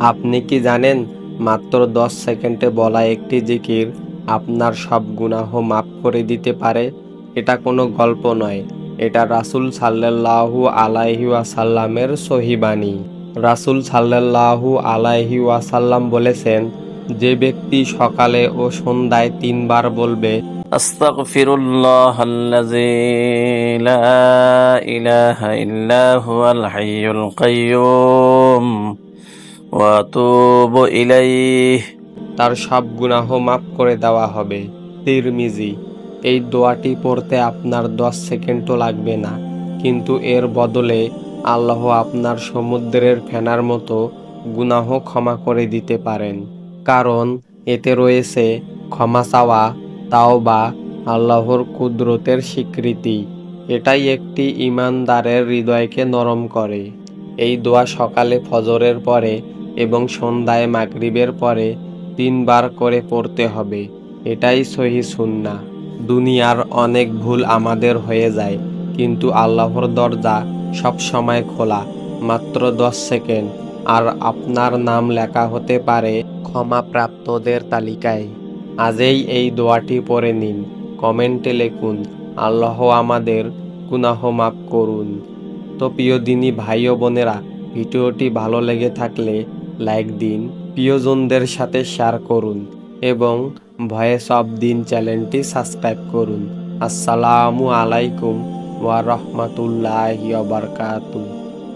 আপনি কি জানেন মাত্র দশ সেকেন্ডে বলা একটি জিকির আপনার সব গুনাহ মাফ করে দিতে পারে এটা কোনো গল্প নয় এটা রাসূল সাল্লাল্লাহু আলাইহি ওয়াসাল্লামের সহিবাণী রাসূল সাল্লাল্লাহু আলাইহি ওয়াসাল্লাম বলেছেন যে ব্যক্তি সকালে ও সন্ধ্যায় তিনবার বলবে أستغفر الله الذي لا إله إلا هو الحي القيوم ওয়াতুবু ইলাইহ। তার সব গুনাহ মাফ করে দেওয়া হবে। তিরমিজি, এই দোয়াটি পড়তে আপনার দশ সেকেন্ডও লাগবে না। কিন্তু এর বদলে আল্লাহ আপনার সমুদ্রের ফেনার মতো গুনাহ ক্ষমা করে দিতে পারেন। কারণ এতে রয়েছে ক্ষমা চাওয়া তাও বা আল্লাহর কুদরতের স্বীকৃতি। এটাই একটি ইমানদারের হৃদয়কে নরম করে। এই দোয়া সকালে ফজরের পরে এবং সন্ধ্যায় মাগরিবের পরে তিনবার করে পড়তে হবে। এটাই সহি সুন্না দুনিয়ার অনেক ভুল আমাদের হয়ে যায়, কিন্তু আল্লাহর দরজা সব সময় খোলা, মাত্র দশ সেকেন্ড। আর আপনার নাম লেখা হতে পারে ক্ষমাপ্রাপ্তদের তালিকায়। আজই এই দোয়াটি পড়ে নিন, কমেন্টে লিখুন, আল্লাহ আমাদের গুনাহ মাফ করুন। তো প্রিয় দিনী ভাই বোনেরা, ভিডিওটি ভালো লেগে থাকলে লাইক দিন, প্রিয়জনদের সাথে শেয়ার করুন এবং ভয়েস অফ দিন চ্যানেলটি সাবস্ক্রাইব করুন। আসসালামু আলাইকুম ওয়া বারাকাতুহু।